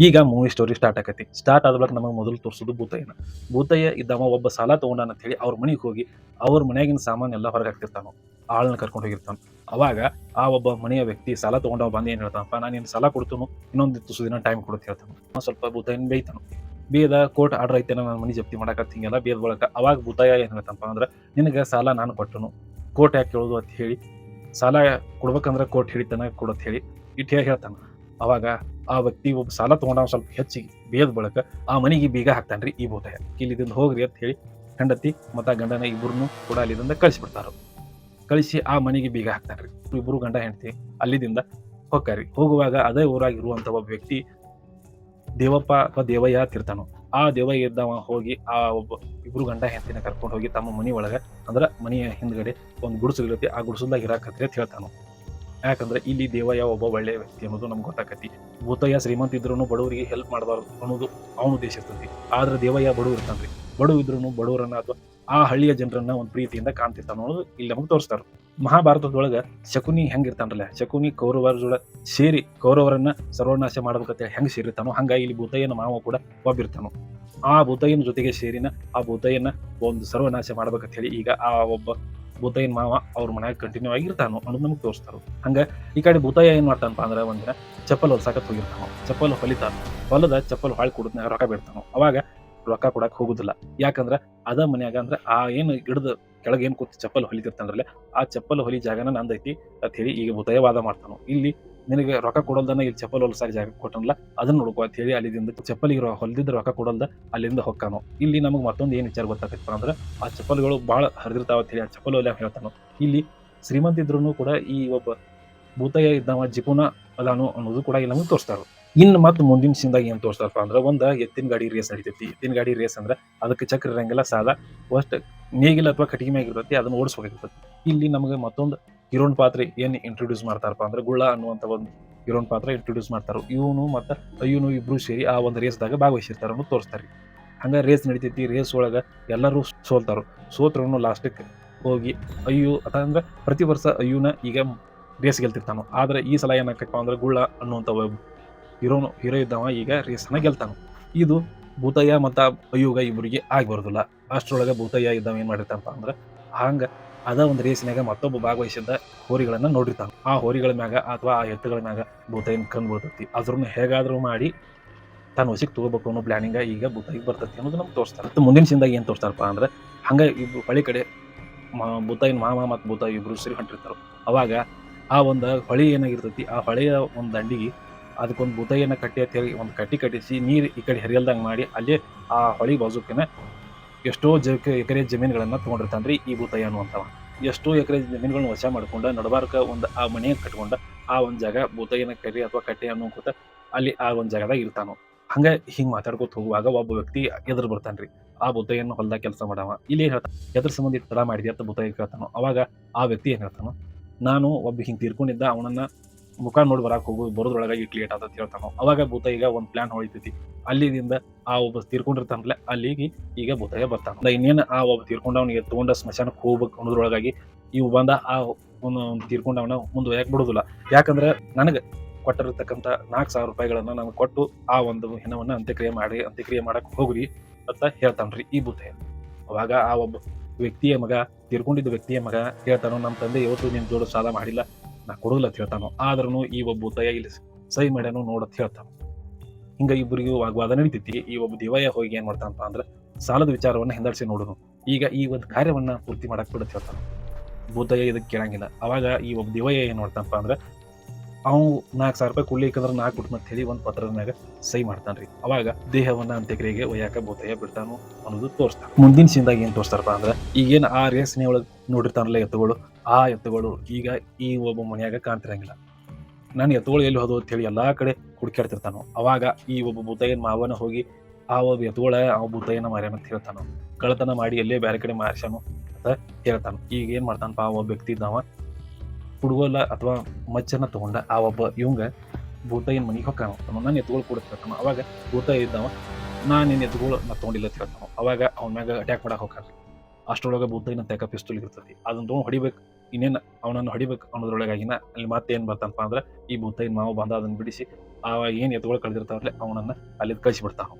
ಈಗ movie story start ಆಕತಿ. Start ಆದ ಬಳಿಕ ನಮಗೆ ಮೊದಲು ತೋರಿಸೋದು ಭೂತಯ್ಯನ. ಭೂತಯ್ಯ ಇದ್ದಾವ ಒಬ್ಬ ಸಾಲ ತಗೊಂಡಾನ ಅಂತ ಹೇಳಿ ಅವ್ರ ಮನೆಗೆ ಹೋಗಿ ಅವ್ರ ಮನೆಯಾಗಿನ ಸಾಮಾನು ಎಲ್ಲ ಹೊರಗೆ ಹಾಕ್ತಿರ್ತಾನೋ ಆಳನ್ನ ಕರ್ಕೊಂಡು ಹೋಗಿರ್ತಾನ. ಅವಾಗ ಆ ಒಬ್ಬ ಮನೆಯ ವ್ಯಕ್ತಿ ಸಾಲ ತಗೊಂಡವ ಬಂದು ಏನು ಹೇಳ್ತಾನಪ್ಪ ನಾನು ಏನು ಸಾಲ ಕೊಡ್ತನು. ಇನ್ನೊಂದು ತುಸು ದಿನ ಟೈಮ್ ಕೊಡುತ್ತೆ, ಹೇಳ್ತಾನೆ. ಸ್ವಲ್ಪ ಭೂತಯ್ಯನ ಬೇಯ್ತಾನು. ಬೇದ ಕೋರ್ಟ್ ಆರ್ಡರ್ ಐತೆ ನನ್ನ ಮನೆ ಜಪ್ತಿ ಮಾಡಕತ್ತ ಹಿಂಗೆಲ್ಲ ಬೇದ ಬಳಕ ಅವಾಗ ಭೂತಯ್ಯ ಏನು ಹೇಳ್ತಪ್ಪ ಅಂದ್ರೆ, ನಿನಗೆ ಸಾಲ ನಾನು ಕೊಟ್ಟನು. ಕೋರ್ಟ್ ಯಾಕೆ ಕೇಳೋದು? ಅಂತ ಹೇಳಿ, ಸಾಲ ಕೊಡ್ಬೇಕಂದ್ರೆ ಕೋರ್ಟ್ ಹಿಡಿತಾನ ಕೊಡತ್ ಹೇಳಿ ಇಟ್ಟು ಹೇಳಿ ಹೇಳ್ತಾನ. ಅವಾಗ ಆ ವ್ಯಕ್ತಿ ಒಬ್ಬ ಸಾಲ ತೊಗೊಂಡ ಸ್ವಲ್ಪ ಹೆಚ್ಚಿಗೆ ಬೇದ ಬಳಕ ಆ ಮನೆಗೆ ಬೀಗ ಹಾಕ್ತಾನ್ರಿ ಈ ಭೂತಾಯ ಇಲ್ಲಿದಿಂದ ಹೋಗ್ರಿ ಅಂತ ಹೇಳಿ ಹೆಂಡತಿ ಮತ್ತ ಗಂಡನ ಇಬ್ಬರನ್ನು ಕೂಡ ಅಲ್ಲಿಂದ ಕಳಿಸ್ಬಿಡ್ತಾರೆ. ಕಳಿಸಿ ಆ ಮನೆಗೆ ಬೀಗ ಹಾಕ್ತಾನ್ರಿ. ಇಬ್ಬರು ಗಂಡ ಹೆಂಡತಿ ಅಲ್ಲಿದಿಂದ ಹೋಗ್ತಾರ್ರಿ ಹೋಗುವಾಗ ಅದೇ ಊರಾಗಿರುವಂಥ ಒಬ್ಬ ವ್ಯಕ್ತಿ ದೇವಪ್ಪ ಅಥವಾ ದೇವಯ್ಯ ತಿರ್ತಾನೋ ಆ ದೇವಯ್ಯ ಇದ್ದವ ಹೋಗಿ ಆ ಒಬ್ಬ ಇಬ್ರು ಗಂಡ ಹೆಂಡತಿನ ಕರ್ಕೊಂಡು ಹೋಗಿ ತಮ್ಮ ಮನೆ ಒಳಗೆ ಅಂದ್ರ ಮನೆಯ ಹಿಂದ್ಗಡೆ ಒಂದು ಗುಡಿಸಲು ಇರುತ್ತೆ. ಆ ಗುಡಿಸಲ್ದಾಗ ಇರಾಕತ್ರಿ ಅಂತ ಹೇಳ್ತಾನು. ಯಾಕಂದ್ರೆ ಇಲ್ಲಿ ದೇವಯ್ಯ ಒಬ್ಬ ಒಳ್ಳೆಯ ವ್ಯಕ್ತಿ ಅನ್ನೋದು ನಮ್ಗೆ ಗೊತ್ತಾಕತಿ. ಭೂತಯ್ಯ ಶ್ರೀಮಂತ ಇದ್ರೂ ಬಡವರಿಗೆ ಹೆಲ್ಪ್ ಮಾಡಬಾರ್ದು ಅನ್ನೋದು ಅವನು ಉದ್ದೇಶ ಇರ್ತೈತಿ. ಆದ್ರೆ ದೇವಯ್ಯ ಬಡವ ಇರ್ತಾನ್ರಿ? ಬಡವ ಇದ್ರೂ ಬಡವರನ್ನ ಅಥವಾ ಆ ಹಳ್ಳಿಯ ಜನರನ್ನ ಒಂದು ಪ್ರೀತಿಯಿಂದ ಕಾಣ್ತಿರ್ತಾನ ಅನ್ನೋದು ಇಲ್ಲಿ ನಮಗೆ ತೋರಿಸ್ತಾರ. ಮಹಾಭಾರತದೊಳಗೆ ಶಕುನಿ ಹೆಂಗಿರ್ತಾನಲ್ಲ ಶಕುನಿ ಕೌರವರ ಜೋಡ ಸೇರಿ ಕೌರವರನ್ನ ಸರ್ವನಾಶ ಮಾಡ್ಬೇಕಂತೇಳಿ ಹೆಂಗ್ ಸೇರಿರ್ತಾನೋ ಹಂಗಾಗಿ ಇಲ್ಲಿ ಭೂತಯ್ಯನ ಮಾವ ಕೂಡ ಒಬ್ಬಿರ್ತಾನೋ. ಆ ಭೂತಯ್ಯನ ಜೊತೆಗೆ ಸೇರಿನ ಆ ಭೂತಯ್ಯನ ಒಂದು ಸರ್ವನಾಶ ಮಾಡ್ಬೇಕಂತ ಹೇಳಿ ಈಗ ಆ ಒಬ್ಬ ಭೂತಯ್ಯನ ಮಾವ ಅವ್ರ ಮನ್ಯಾಗ ಕಂಟಿನ್ಯೂ ಆಗಿರ್ತಾನು ಅನ್ನೋದು ನಮ್ಗೆ ತೋರಿಸ್ತಾರ ಹಂಗ ಈ ಕಡೆ ಭೂತಯ್ಯ ಏನ್ ಮಾಡ್ತಾನಪ್ಪ ಅಂದ್ರೆ ಒಂದಿನ ಚಪ್ಪಲ್ ಹೊಲ್ಸಾಕತ್ ಹೋಗಿರ್ತಾನ, ಚಪ್ಪಲ್ ಹೊಲಿತಾನ, ಹೊಲದ ಚಪ್ಪಲ್ ಹಾಳು ಕೊಡದ್ನ ರೊಕ್ಕ ಬಿಡ್ತಾನು, ಅವಾಗ ರೊಕ್ಕ ಕೊಡಕ್ ಹೋಗುದಿಲ್ಲ. ಯಾಕಂದ್ರ ಅದ ಮನ್ಯಾಗ ಅಂದ್ರೆ ಆ ಏನು ಗಿಡದ ಕೆಳಗೆ ಏನ್ ಕೂತ್ ಚಪ್ಪಲ್ ಹೊಲಿತಿರ್ತಾನಲ್ಲ ಆ ಚಪ್ಪಲ್ ಹೊಲಿ ಜಾಗನ ನಂದೈತಿ ಅಂತ ಹೇಳಿ ಈಗ ಭೂತಯ್ಯ ವಾದ ಮಾಡ್ತಾನೋ. ಇಲ್ಲಿ ನಿನಗೆ ರೊಕ್ಕ ಕೊಡಲ್ದನ ಇಲ್ಲಿ ಚಪ್ಪಲ್ ಸಾರಿ ಜಾಗ ಕೊಟ್ಟನಲ್ಲ, ಅದನ್ನ ನೋಡ್ಕೋ ಅಂತ ಹೇಳಿ ಅಲ್ಲಿಂದ ಚಪ್ಪಲಿಗೆ ಹೊಲ್ದಿದ್ದ ರೊಕ್ಕ ಕೊಡಲ್ದ ಅಲ್ಲಿಂದ ಹೊಕ್ಕಾನು. ಇಲ್ಲಿ ನಮಗೆ ಮತ್ತೊಂದು ಏನು ವಿಚಾರ ಗೊತ್ತಾಗತ್ತಪ್ಪ ಅಂದ್ರೆ, ಆ ಚಪ್ಪಲ್ಗಳು ಬಹಳ ಹರಿದಿರ್ತಾವ ಅಂತ ಹೇಳಿ ಆ ಚಪ್ಪಲ್ ಹೊಲ ಹೇಳ್ತಾನೋ. ಇಲ್ಲಿ ಶ್ರೀಮಂತ ಇದ್ರೂ ಕೂಡ ಈ ಒಬ್ಬ ಭೂತಯ್ಯ ಇದ್ದಾವ ಜಿಪುನ ಅದಾನು ಅನ್ನೋದು ಕೂಡ ಇಲ್ಲಿ ನಮಗೆ ತೋರಿಸ್ತಾರ. ಇನ್ನು ಮತ್ತೆ ಮುಂದಿನ ಸಿಂದಾಗ ಏನು ತೋರಿಸ್ತಾರಪ್ಪ ಅಂದ್ರೆ, ಒಂದು ಎತ್ತಿನ ಗಾಡಿ ರೇಸ್ ನಡಿತೈತಿ. ಎತ್ತಿನ ಗಾಡಿ ರೇಸ್ ಅಂದ್ರೆ ಅದಕ್ಕೆ ಚಕ್ರ ಇರಂಗಿಲ್ಲ, ಸಾಲ. ಫಸ್ಟ್ ನೇಗಿಲ ಅಥವಾ ಕಟ್ಟಿಗೆ ಮ್ಯಾಗಿರ್ತೈತಿ ಅದನ್ನ ಓಡಿಸ್ಬೇಕಾಗಿರ್ತೈತಿ. ಇಲ್ಲಿ ನಮಗೆ ಮತ್ತೊಂದು ಹೀರೋನ್ ಪಾತ್ರೆ ಏನ್ ಇಂಟ್ರೊಡ್ಯೂಸ್ ಮಾಡ್ತಾರಪ್ಪ ಅಂದ್ರೆ ಗುಳ್ಳ ಅನ್ನುವಂತ ಒಂದು ಹೀರೋನ್ ಪಾತ್ರ ಇಂಟ್ರೊಡ್ಯೂಸ್ ಮಾಡ್ತಾರೆ. ಇವನು ಮತ್ತು ಅಯ್ಯನು ಇಬ್ರು ಸೇರಿ ಆ ಒಂದು ರೇಸ್ದಾಗ ಭಾಗವಹಿಸಿರ್ತಾರ ಅನ್ನೋದು ತೋರಿಸ್ತಾರೆ. ಹಂಗೆ ರೇಸ್ ನಡಿತೈತಿ ರೇಸ್ ಒಳಗ ಎಲ್ಲರೂ ಸೋಲ್ತಾರು. ಸೋತ್ರನು ಲಾಸ್ಟಿಗೆ ಹೋಗಿ ಅಯ್ಯು ಅಂದ್ರೆ ಪ್ರತಿ ವರ್ಷ ಅಯ್ಯೂನ ಈಗ ರೇಸ್ ಗೆಲ್ತಿರ್ತಾನು. ಆದ್ರೆ ಈ ಸಲ ಏನಾಕಪ್ಪ ಅಂದ್ರೆ ಗುಳ್ಳ ಅನ್ನುವಂಥ ಒಬ್ಬ ಹೀರೋನು ಹೀರೋ ಇದ್ದವ ಈಗ ರೇಸನ್ನ ಗೆಲ್ತಾನು. ಇದು ಭೂತಯ್ಯ ಮತ್ತು ಅಯ್ಯುಗ ಇಬ್ಬರಿಗೆ ಆಗಿ ಬರೋದಿಲ್ಲ ಅಷ್ಟರೊಳಗೆ ಭೂತಯ್ಯ ಇದ್ದವ ಏನು ಮಾಡಿರ್ತಾನಪ್ಪ ಅಂದ್ರೆ ಹಂಗ ಅದ ಒಂದು ರೇಸಿನಾಗ ಮತ್ತೊಬ್ಬ ಭಾಗವಹಿಸಿದ್ದ ಹೋರಿಗಳನ್ನ ನೋಡಿರ್ತಾನ ಆ ಹೋರಿಗಳ ಮ್ಯಾಗ ಅಥವಾ ಆ ಎತ್ತುಗಳ ಮ್ಯಾಗ ಭೂತೈನ್ ಕಂಡು ಬರ್ತೈತಿ ಅದ್ರನ್ನ ಹೇಗಾದ್ರೂ ಮಾಡಿ ತಾನು ಹೊಸಿಗೆ ತಗೋಬೇಕು ಅನ್ನೋ ಪ್ಲಾನಿಂಗ ಈಗ ಭೂತಾಯಿಗೆ ಬರ್ತೈತಿ ಅನ್ನೋದು ನಮ್ಗೆ ತೋರಿಸ್ತಾರೆ. ಮತ್ತೆ ಮುಂದಿನ ಸಿಂದಾಗ ಏನು ತೋರಿಸ್ತಾರಪ್ಪ ಅಂದ್ರೆ ಹಂಗೆ ಇಬ್ರು ಹಳಿ ಕಡೆ ಮಾ ಭೂತಯ್ಯನ ಮಾಮ ಮತ್ತು ಭೂತಾಯಿ ಇಬ್ರು ಸೇರಿ ಹೊಂಟಿರ್ತಾರ. ಅವಾಗ ಆ ಒಂದು ಹೊಳಿ ಏನಾಗಿರ್ತೈತಿ, ಆ ಹೊಳೆಯ ಒಂದು ದಂಡಿಗೆ ಅದಕ್ಕೊಂದು ಭೂತಯ್ಯನ ಕಟ್ಟಿ ಅಂತ ಹೇಳಿ ಒಂದು ಕಟ್ಟಿ ಕಟ್ಟಿಸಿ ನೀರು ಈ ಕಡೆ ಹರಿಯಲ್ದಂಗೆ ಮಾಡಿ ಅಲ್ಲೇ ಆ ಹೊಳಿ ಬಾಜುಕಿನ ಎಷ್ಟೋ ಜಕ ಎಕರೆ ಜಮೀನುಗಳನ್ನು ತೊಗೊಂಡಿರ್ತಾನೆ ರೀ ಈ ಭೂತಯ್ಯ ಅನ್ನುವಂಥವ ಎಷ್ಟೋ ಎಕರೆ ಜಮೀನುಗಳನ್ನು ವಶ ಮಾಡ್ಕೊಂಡು ನಡಬಾರ್ಕ ಒಂದು ಆ ಮನೆ ಕಟ್ಕೊಂಡು ಆ ಒಂದು ಜಾಗ ಭೂತಯ್ಯನ ಕರಿ ಅಥವಾ ಕಟ್ಟೆ ಅನ್ನೋಕೂತ ಅಲ್ಲಿ ಆ ಒಂದು ಜಾಗದಾಗ ಇರ್ತಾನೋ ಹಂಗೆ ಹಿಂಗೆ ಮಾತಾಡ್ಕೊತ ಹೋಗುವಾಗ ಒಬ್ಬ ವ್ಯಕ್ತಿ ಎದುರು ರೀ. ಆ ಭೂತಯ್ಯನ ಹೊಲ್ದಾಗ ಕೆಲಸ ಮಾಡವ. ಇಲ್ಲಿ ಹೇಳ್ತಾನೆ ಎದ್ರ ಸಂಬಂಧ ತಡ ಮಾಡಿದೆ ಅಂತ ಭೂತಯ್ಯ ಕೇಳ್ತಾನೋ ಅವಾಗ ಆ ವ್ಯಕ್ತಿ ಏನು ಹೇಳ್ತಾನೋ ನಾನು ಒಬ್ಬ ಹಿಂಗೆ ತೀರ್ಕೊಂಡಿದ್ದ, ಅವನನ್ನ ಮುಖ ನೋಡಿ ಬರಕ್ ಹೋಗೋದು ಬರೋದ್ರೊಳಗಾಗಿ ಕ್ಲಿಯೇಟ್ ಆತ ಹೇಳ್ತಾನೋ ಅವಾಗ ಭೂತಯ್ಯ ಒಂದ್ ಪ್ಲಾನ್ ಹೊಳಿತೈತಿ. ಅಲ್ಲಿಂದ ಆ ಒಬ್ಬ ತೀರ್ಕೊಂಡಿರ್ತಾನಲ್ಲ ಅಲ್ಲಿಗೆ ಈಗ ಭೂತಯ್ಯ ಬರ್ತಾನ. ಇನ್ನೇನು ಆ ಒಬ್ಬ ತೀರ್ಕೊಂಡವನಿಗೆ ತಗೊಂಡ ಸ್ಮಶಾನಕ್ಕೆ ಹೋಗ್ಬೇಕು ಅನ್ನೋದ್ರೊಳಗಾಗಿ ಇವು ಬಂದ ಆ ಒಂದು ಮುಂದೆ ಯಾಕೆ ಬಿಡುದಿಲ್ಲ. ಯಾಕಂದ್ರೆ ನನಗೆ ಕೊಟ್ಟಿರತಕ್ಕಂತ ನಾಲ್ಕು ಸಾವಿರ ರೂಪಾಯಿಗಳನ್ನ ನಾನು ಕೊಟ್ಟು ಆ ಒಂದು ಹೆಣವನ್ನ ಅಂತ್ಯಕ್ರಿಯೆ ಮಾಡಿ, ಅಂತ್ಯಕ್ರಿಯೆ ಮಾಡಕ್ ಹೋಗ್ರಿ ಅಂತ ಹೇಳ್ತಾನ್ರಿ ಈ ಭೂತಯ್ಯ ಅವಾಗ ಆ ಒಬ್ಬ ವ್ಯಕ್ತಿಯ ಮಗ, ತೀರ್ಕೊಂಡಿದ್ದ ವ್ಯಕ್ತಿಯ ಮಗ ಹೇಳ್ತಾನೋ ನಮ್ಮ ತಂದೆ ಇವತ್ತು ನಿಮ್ ಜೋಡ ಸಾಲ ಮಾಡಿಲ್ಲ. ನಾ ಕೊಡೋದಿಲ್ಲ ಹೇಳ್ತಾನೋ ಆದ್ರೂ ಈ ಒಬ್ಬ ದಯ ಇಲ್ಲಿ ಸಹಿ ಮಾಡ್ಯಾನು ನೋಡತ್ ಹೇಳ್ತಾನ. ಹಿಂಗ ಇಬ್ಬರಿಗೂ ವಾಗ್ವಾದ ನಡೀತೈತಿ. ಈ ಒಬ್ಬ ದೇವಯ್ಯ ಹೋಗಿ ಏನ್ ಮಾಡ್ತಾನಪ್ಪ ಅಂದ್ರೆ ಸಾಲದ ವಿಚಾರವನ್ನ ಹಿಂದರ್ಸಿ ನೋಡುನು. ಈಗ ಈ ಒಂದು ಕಾರ್ಯವನ್ನ ಪೂರ್ತಿ ಮಾಡಕ್ ಬಿಡತ್ ಹೇಳ್ತಾನ. ಭೂತಯ್ಯ ಇದಕ್ಕೆ ಕೇಳಂಗಿಲ್ಲ. ಅವಾಗ ಈ ಒಬ್ಬ ದೇವಯ್ಯ ಏನ್ ಮಾಡ್ತಾನಪ್ಪ ಅಂದ್ರೆ ಅವು ನಾಲ್ಕು ಸಾವಿರ ರೂಪಾಯಿ ಕೊಡ್ಲಿಕ್ಕಂದ್ರೆ ನಾಲ್ಕು ಕೊಟ್ಟು ಅಂತ ಹೇಳಿ ಒಂದು ಪತ್ರದ ಮ್ಯಾಗ ಸಹಿ ಮಾಡ್ತಾನ್ರಿ. ಅವಾಗ ದೇಹವನ್ನ ಅಂತ್ಯಕ್ರಿಯೆಗೆ ಒಯ್ಯಾಕ ಭೂತಯ್ಯ ಬಿಡ್ತಾನು ಅನ್ನೋದು ತೋರಿಸ್ತಾನ. ಮುಂದಿನ ಸಿಂದಾಗ ಏನು ತೋರಿಸ್ತಾರಪ್ಪ ಅಂದ್ರೆ, ಈಗೇನು ಆ ರೇಸ್ನೇ ಒಳಗ್ ನೋಡಿರ್ತಾನಲ್ಲ ಎತ್ತುಗಳು, ಆ ಎತ್ತುಗಳು ಈಗ ಈ ಒಬ್ಬ ಮನೆಯಾಗ ಕಾಣ್ತಿರಂಗಿಲ್ಲ. ನಾನು ಎತ್ತುಗಳು ಎಲ್ಲಿ ಹೋದವು ಅಂತ ಹೇಳಿ ಎಲ್ಲಾ ಕಡೆ ಹುಡುಕಾಡ್ತಿರ್ತಾನೋ ಅವಾಗ ಈ ಒಬ್ಬ ಭೂತಯ್ಯನ ಮಾವನ ಹೋಗಿ ಆ ಒಬ್ಬ ಎತ್ತುಗಳ, ಆ ಭೂತಯ್ಯನ ಮಾರ್ಯಾನ ಅಂತ ಹೇಳ್ತಾನೋ. ಕಳ್ಳತನ ಮಾಡಿ ಎಲ್ಲೇ ಬೇರೆ ಕಡೆ ಮಾರ್ಸ್ಯಾನು ಅಂತ ಹೇಳ್ತಾನ. ಈಗ ಏನು ಮಾಡ್ತಾನಪ್ಪ ಆ ಒಬ್ಬ ವ್ಯಕ್ತಿ ಇದ್ದಾವ ಹುಡುಗೋಲ ಅಥವಾ ಮಚ್ಚನ ತಗೊಂಡ ಆ ಒಬ್ಬ ಇವಂಗ ಭೂತಯ್ಯನ ಮನೆಗೆ ಹೊಕ್ಕಾನ ನಾನು ಎತ್ತುಗಳು ಕೊಡ್ತಿರ್ತಾನ ಅವಾಗ ಭೂತ ಇದ್ದಾವ, ನಾನು ನಿನ್ನ ಎತ್ಗಳು ನಾ ತಗೊಂಡಿಲ್ಲ ಅಂತ ಹೇಳ್ತಾನ ಅವಾಗ ಅವನ ಮ್ಯಾಗ ಅಟ್ಯಾಕ್ ಮಾಡಕ್ ಹೋಗ್ತಾರ್ರಿ ಅಷ್ಟರೊಳಗೆ ಭೂತಯ್ಯನ ತೆಕ ಪಿಸ್ತೂಲ್ ಇರ್ತೈತಿ ಅದನ್ನ ತಗೊಂಡ್ ಹೊಡಿಬೇಕು. ಇನ್ನೇನು ಅವನನ್ನು ಹೊಡಿಬೇಕು ಅನ್ನೋದ್ರೊಳಗಾಗಿನ ಅಲ್ಲಿ ಮತ್ತೆ ಏನು ಬರ್ತಾನಪ್ಪ ಅಂದ್ರೆ ಈ ಭೂತೈನ್ ಮಾವು ಬಂದ ಅದನ್ನ ಬಿಡಿಸಿ ಆ ಏನು ಕಳೆದಿರ್ತಾವಲ್ಲ ಅವನನ್ನ ಅಲ್ಲಿ ಕಳ್ಸಿ ಬಿಡ್ತಾನ.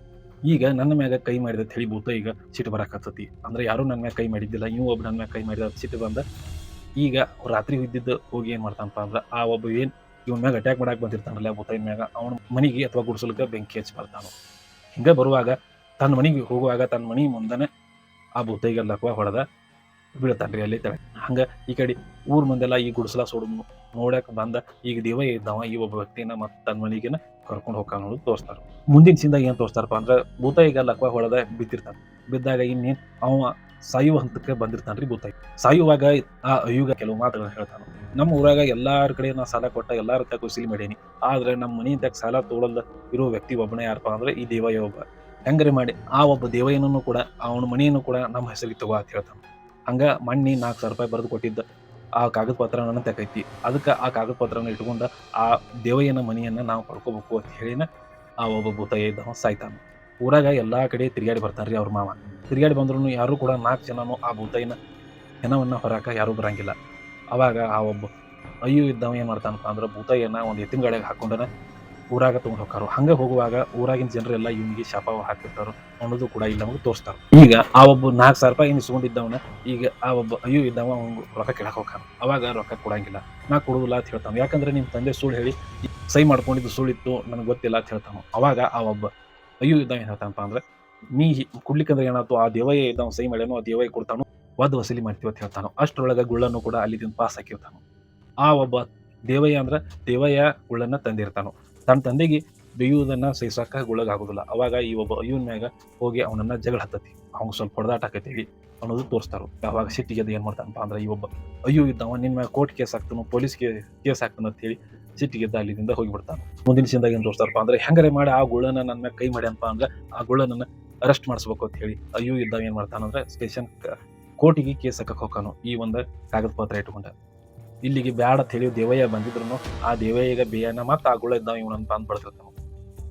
ಈಗ ನನ್ನ ಮ್ಯಾಗ ಕೈ ಮಾಡಿದ ಹೇಳಿ ಭೂತ ಈಗ ಸಿಟ್ಟು ಬರಾಕತ್ತತಿ ಅಂದ್ರೆ ಯಾರು ನನ್ನ ಮ್ಯಾಗ ಕೈ ಮಾಡಿದ್ದಿಲ್ಲ. ಇವು ಒಬ್ಬ ನನ್ನ ಮ್ಯಾಗ ಕೈ ಮಾಡಿದ ಸಿಟ್ಟು ಬಂದ ಈಗ ರಾತ್ರಿ ಇದ್ದಿದ್ದು ಹೋಗಿ ಏನ್ ಮಾಡ್ತಾನಪ್ಪ ಅಂದ್ರೆ ಆ ಒಬ್ಬ ಏನ್ ಇವನ್ ಮ್ಯಾಗ ಅಟ್ಯಾಕ್ ಮಾಡಕ್ ಬಂದಿರ್ತಾನಲ್ಲ ಭೂತೈನ್ ಮ್ಯಾಗ, ಅವನ ಮನೆಗೆ ಅಥವಾ ಗುಡಿಸಲಕ್ಕೆ ಬೆಂಕಿ ಹಚ್ಚಿ ಬರ್ತಾನ ಹಿಂಗ ಬರುವಾಗ ತನ್ನ ಮನೆಗೆ ಹೋಗುವಾಗ ತನ್ನ ಮನಿ ಮುಂದನೆ ಆ ಭೂತೈಗೆ ಲಕ್ವ ಹೊಡೆದ ರೀ ಅಲ್ಲಿ ತಡೆ ಹಂಗ ಈ ಕಡೆ ಊರ್ ಮುಂದೆಲ್ಲ ಈ ಗುಡಿಸಲ ಸೋಡು ನೋಡಕ್ ಬಂದ ಈಗ ದೇವ ಇದ್ದಾವ, ಈ ಒಬ್ಬ ವ್ಯಕ್ತಿನ ಮತ್ತ ತನ್ನ ಮನಿಗೆನ ಕರ್ಕೊಂಡು ಹೋಗ್ಕ ಅನ್ನೋದು ತೋರಿಸ್ತಾರ. ಮುಂದಿನ ಸಿಂದಾಗ ಏನ್ ತೋರಿಸ್ತಾರಪ್ಪ ಅಂದ್ರೆ ಭೂತ ಈಗ ಲಕ್ವ ಹೊಡೆದ ಬಿದ್ದಿರ್ತಾನ. ಬಿದ್ದಾಗ ಇನ್ನೇನ್ ಅವ ಸಾಯುವ ಹಂತಕ್ಕೆ ಬಂದಿರ್ತಾನ್ರಿ ಭೂತಾಯಿ. ಸಾಯುವಾಗ ಆ ಅಯ್ಯುಗ ಕೆಲವು ಮಾತುಗಳನ್ನ ಹೇಳ್ತಾನ. ನಮ್ಮ ಊರಾಗ ಎಲ್ಲಾರ ಕಡೆ ನಾ ಸಾಲ ಕೊಟ್ಟ ಎಲ್ಲಾರ ತಕ್ಕ ಕುಸಿಲಿ ಮಾಡೇನಿ. ಆದ್ರೆ ನಮ್ಮ ಮನೆಯಿಂದ ಸಾಲ ತೋಳಲ್ಲ ಇರೋ ವ್ಯಕ್ತಿ ಒಬ್ಬನೇ ಯಾರಪ್ಪ ಅಂದ್ರೆ ಈ ದೇವಯ್ಯ ಒಬ್ಬ. ಹೆಂಗರೆ ಮಾಡಿ ಆ ಒಬ್ಬ ದೇವಯ್ಯನನ್ನು ಕೂಡ ಅವನ ಮನೆಯನ್ನು ಕೂಡ ನಮ್ಮ ಹೆಸರಿಗೆ ತಗೋ ಅಂತ ಹೇಳ್ತಾನ. ಹಂಗ ಮಣ್ಣಿ ನಾಲ್ಕು ಸಾವಿರ ರೂಪಾಯಿ ಬರೆದು ಕೊಟ್ಟಿದ್ದ ಆ ಕಾಗದ ಪತ್ರ ನನ್ನ ತಕೈತಿ ಅದಕ್ಕೆ ಆ ಕಾಗದ ಪತ್ರನ ಇಟ್ಕೊಂಡ ಆ ದೇವಯ್ಯನ ಮನೆಯನ್ನ ನಾವು ಪಡ್ಕೋಬೇಕು ಅಂತ ಹೇಳಿನ ಆ ಒಬ್ಬ ಭೂತಯ್ಯ ಇದ್ದವ ಸಾಯ್ತಾನ. ಊರಾಗ ಎಲ್ಲ ಕಡೆ ತಿರುಗಾಡಿ ರೀ ಅವ್ರ ಮಾವ. ತಿರುಗಾಡಿ ಬಂದ್ರು ಯಾರು ಕೂಡ ನಾಲ್ಕು ಜನನು ಆ ಭೂತಯ್ಯನ ಹೆಣವನ್ನ ಹೊರಾಕ ಯಾರು ಬರಂಗಿಲ್ಲ. ಅವಾಗ ಆ ಒಬ್ಬ ಅಯ್ಯೋ ಇದ್ದವ ಏನು ಮಾಡ್ತಾನಪ್ಪ ಅಂದ್ರೆ ಭೂತಯ್ಯನ ಒಂದು ಎತ್ತಿನ ಗಾಡಿಯಾಗ ಹಾಕೊಂಡನ ಊರಾಗ ತಗೊಂಡ್ ಹೋಗ್ತಾರ. ಹಂಗೆ ಹೋಗುವಾಗ ಊರಾಗಿನ ಜನರೆಲ್ಲ ಇವನಿಗೆ ಶಾಪ ಹಾಕಿರ್ತಾರ ಅನ್ನೋದು ಕೂಡ ಇಲ್ಲಿ ನಮಗೆ ತೋರಿಸ್ತಾರೆ. ಈಗ ಆ ಒಬ್ಬ ನಾಲ್ಕು ಸಾವಿರ ರೂಪಾಯಿ ಇಸ್ಕೊಂಡಿದ್ದವನ ಈಗ ಆ ಒಬ್ಬ ಅಯ್ಯೋ ಇದ್ದವ ಅವ್ನು ರೊಕ್ಕ ಕೇಳಕ್ಕೆ ಹೋಗ್ತಾನೆ. ಅವಾಗ ರೊಕ್ಕ ಕೊಡಂಗಿಲ್ಲ. ನಾ ಕೊಡುದಿಲ್ಲ ಅಂತ ಹೇಳ್ತಾನೆ. ಯಾಕಂದ್ರೆ ನಿಮ್ಮ ತಂದೆ ಸುಳ್ಳು ಹೇಳಿ ಸೈ ಮಾಡ್ಕೊಂಡಿದ್ದು ಸುಳ್ಳಿತ್ತು, ನನಗೆ ಗೊತ್ತಿಲ್ಲ ಅಂತ ಹೇಳ್ತಾನೆ. ಅವಾಗ ಆ ಒಬ್ಬ ಅಯ್ಯೋ ಇದ್ದ ಹೇಳ್ತಾನಪ್ಪ ಅಂದ್ರೆ, ನೀ ಕುಡ್ಲಿಕ್ಕಂದ್ರೆ ಏನಾಯ್ತು ಆ ದೇವಯ್ಯ ಇದ್ದಾವ ಸೈ ಮಳೆನೋ ಆ ದೇವಯ್ಯ ಕೊಡ್ತಾನೋ ವದ್ದು ವಸೂಲಿ ಮಾಡ್ತೀವಿ ಅಂತ ಹೇಳ್ತಾನೋ, ಅಷ್ಟರೊಳಗೆ ಗುಳ್ಳನ್ನು ಕೂಡ ಅಲ್ಲಿದಿಂದ ಪಾಸ್ ಹಾಕಿರ್ತಾನೋ. ಆ ಒಬ್ಬ ದೇವಯ್ಯ ಅಂದ್ರೆ ದೇವಯ್ಯ ಗುಳ್ಳನ್ನ ತಂದಿರ್ತಾನೋ. ತನ್ನ ತಂದೆಗೆ ಬೇಯುವುದನ್ನ ಸಹಿಸಾಕ ಗುಳಗಾಗೋದಿಲ್ಲ ಅವಾಗ ಈ ಒಬ್ಬ ಅಯ್ಯನ್ ಮ್ಯಾಗ ಹೋಗಿ ಅವನನ್ನ ಜಗಳ ಹತ್ತತಿ. ಅವ್ನು ಸ್ವಲ್ಪ ಹೊಡೆದಾಟ ಆಕೈತಿ ಅನ್ನೋದು ತೋರಿಸ್ತಾರ. ಯಾವಾಗ ಸಿಟ್ಟಿಗೆ ಅದು ಏನ್ ಮಾಡ್ತಾನಪ್ಪ ಅಂದ್ರೆ, ಈ ಒಬ್ಬ ಅಯ್ಯೋ ಇದ್ದವ ನಿನ್ನ ಮ್ಯಾಗ ಕೋರ್ಟ್ ಕೇಸ್ ಹಾಕ್ತಾನು, ಪೊಲೀಸ್ ಕೇಸ್ ಹಾಕ್ತಾನ ಅಂತ ಹೇಳಿ ಸಿಟ್ಟಿಗೆದ್ದ ಅಲ್ಲಿಂದ ಹೋಗಿಬಿಡ್ತಾನೆ. ಮುಂದಿನ ಸಿಂದಾಗ ಏನು ತೋರಿಸ್ತಾರಪ್ಪ ಅಂದ್ರೆ, ಹೆಂಗರೆ ಮಾಡಿ ಆ ಗುಳ್ಳನ ನನ್ನ ಮ್ಯಾಗ ಕೈ ಮಾಡ್ಯಾನಪ್ಪ ಅಂದ್ರೆ, ಆ ಗುಳ್ಳನನ್ನ ಅರೆಸ್ಟ್ ಮಾಡಿಸ್ಬೇಕು ಅಂತ ಹೇಳಿ. ಅಯ್ಯೋ ಏನು ಏನ್ ಮಾಡ್ತಾನಂದ್ರೆ ಸ್ಟೇಷನ್ ಕೋರ್ಟಿಗೆ ಕೇಸ್ ಹಾಕಕ್ಕೆ ಹೋಗಾನು ಈ ಒಂದು ಕಾಗದ ಪತ್ರ ಇಟ್ಕೊಂಡ. ಇಲ್ಲಿಗೆ ಬ್ಯಾಡ ಅಂತ ಹೇಳಿ ದೇವಯ್ಯ ಬಂದಿದ್ರು ಆ ದೇವಯ್ಯಗ ಬೇಯನ ಮತ್ತೆ ಆ ಗುಳ ಇದ್ದಾವ ಇವನಂತ ಅಂತ ಬಡ್ತಿರ್ತಾನ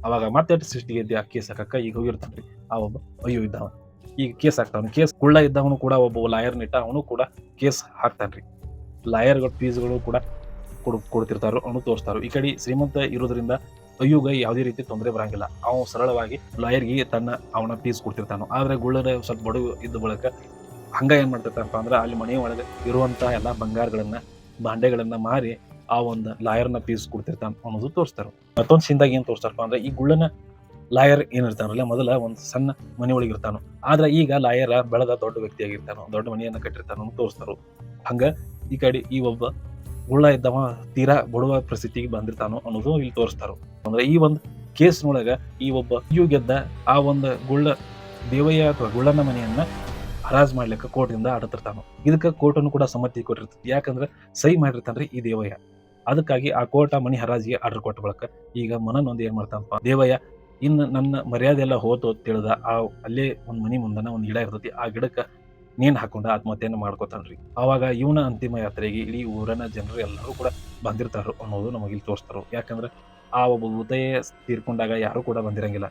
ಅವಾಗ ಮತ್ತೆ ಸೃಷ್ಟಿಗೆ ಎದ್ದಿ ಆ ಕೇಸ್ ಹಾಕಕ್ಕ? ಈಗ ಹೋಗಿರ್ತಾನ್ರಿ. ಆ ಒಬ್ಬ, ಅಯ್ಯೋ, ಇದ್ದಾವ. ಈಗ ಕೇಸ್ ಹಾಕ್ತಾವ್ ಕೇಸ್ ಗುಳ್ಳ ಇದ್ದವನು ಕೂಡ, ಒಬ್ಬ ಲಾಯರ್ ನಿಟ್ಟ ಅವನು ಕೂಡ ಕೇಸ್ ಹಾಕ್ತಾನ್ರಿ. ಲಾಯರ್ಗಳ ಫೀಸ್ಗಳು ಕೂಡ ಕೊಡ್, ಕೊಡ್ತಿರ್ತಾರೋ ಅವನು ತೋರಿಸ್ತಾರೋ. ಈ ಕಡೆ ಶ್ರೀಮಂತ ಇರೋದ್ರಿಂದ ಅಯ್ಯೋಗ ಯಾವುದೇ ರೀತಿ ತೊಂದರೆ ಬರಂಗಿಲ್ಲ. ಅವನು ಸರಳವಾಗಿ ಲಾಯರ್ಗೆ ತನ್ನ ಅವನ ಫೀಸ್ ಕೊಡ್ತಿರ್ತಾನೋ. ಆದರೆ ಗುಳ್ಳರ ಸ್ವಲ್ಪ ಬಡವ ಇದ್ದ ಬಳಕ ಹಂಗ ಏನು ಮಾಡ್ತಿರ್ತಾರಪ್ಪ ಅಂದ್ರೆ ಅಲ್ಲಿ ಮನೆಯ ಒಳಗೆ ಇರುವಂತ ಎಲ್ಲ ಬಂಗಾರಗಳನ್ನ, ಬಾಂಡೆಗಳನ್ನ ಮಾರಿ ಆ ಒಂದು ಲಾಯರ್ನ ಪೀಸ್ ಕೊಡ್ತಿರ್ತಾನೆ ಅನ್ನೋದು ತೋರಿಸ್ತಾರೆ. ಮತ್ತೊಂದು ಸಿಂದಾಗಿ ಏನು ತೋರಿಸ್ತಾರಪ್ಪ ಅಂದ್ರೆ ಈ ಗುಳ್ಳನ ಲಾಯರ್ ಏನಿರ್ತಾನಲ್ಲ ಮೊದಲ ಒಂದು ಸಣ್ಣ ಮನೆ ಒಳಗೆ ಇರ್ತಾನೋ. ಆದ್ರೆ ಈಗ ಲಾಯರ್ ಬೆಳೆದ ದೊಡ್ಡ ವ್ಯಕ್ತಿಯಾಗಿರ್ತಾನೋ, ದೊಡ್ಡ ಮನೆಯನ್ನ ಕಟ್ಟಿರ್ತಾನೋ ತೋರಿಸ್ತಾರೋ. ಹಂಗ ಈ ಕಡೆ ಈ ಒಬ್ಬ ಗುಳ್ಳ ಇದ್ದವ, ತೀರಾ ಬಡುವ ಪರಿಸ್ಥಿತಿಗೆ ಬಂದಿರ್ತಾನೋ ಅನ್ನೋದು ಇಲ್ಲಿ ತೋರಿಸ್ತಾರೋ. ಅಂದ್ರೆ ಈ ಒಂದು ಕೇಸ್ನೊಳಗ ಈ ಒಬ್ಬ ಯು ಗೆದ್ದ ಆ ಒಂದು ಗುಳ್ಳ ದೇವಯ್ಯ ಅಥವಾ ಗುಳ್ಳನ ಮನೆಯನ್ನ ಹರಾಜ್ ಮಾಡ್ಲಿಕ್ಕೆ ಕೋರ್ಟಿಂದ ಆಡತಿರ್ತಾನೋ ಇದಕ್ಕೆ ಕೋರ್ಟನ್ನು ಕೂಡ ಸಮ್ಮತಿ ಕೊಟ್ಟಿರ್ತದೆ. ಯಾಕಂದ್ರೆ ಸಹಿ ಮಾಡಿರ್ತಾನ್ರಿ ಈ ದೇವಯ್ಯ. ಅದಕ್ಕಾಗಿ ಆ ಕೋರ್ಟ್ ಆ ಮನಿ ಹರಾಜಿಗೆ ಆರ್ಡರ್ ಕೊಟ್ಟ ಬಳಕ ಈಗ ಮನನೊಂದು ಏನ್ ಮಾಡ್ತಾನಪ್ಪ, ದೇವಯ್ಯ, ಇನ್ನು ನನ್ನ ಮರ್ಯಾದೆ ಎಲ್ಲ ಹೋತು ತಿಳಿದ, ಆ ಅಲ್ಲೇ ಒಂದು ಮನಿ ಮುಂದನ ಒಂದು ಗಿಡ ಇರ್ತೈತಿ, ಆ ಗಿಡಕ್ಕ ನೇನ್ ಹಾಕೊಂಡ ಆತ್ಮಹತ್ಯೆಯನ್ನು ಮಾಡ್ಕೋತಾನ್ರಿ. ಅವಾಗ ಇವನ ಅಂತಿಮ ಯಾತ್ರೆಗೆ ಇಡೀ ಊರನ ಜನರು ಎಲ್ಲರೂ ಕೂಡ ಬಂದಿರ್ತಾರೋ ಅನ್ನೋದು ನಮಗೆ ಇಲ್ಲಿ ತೋರಿಸ್ತಾರೋ. ಯಾಕಂದ್ರೆ ಆ ಒಬ್ಬ ಉದಯ ತೀರ್ಕೊಂಡಾಗ ಯಾರು ಕೂಡ ಬಂದಿರಂಗಿಲ್ಲ.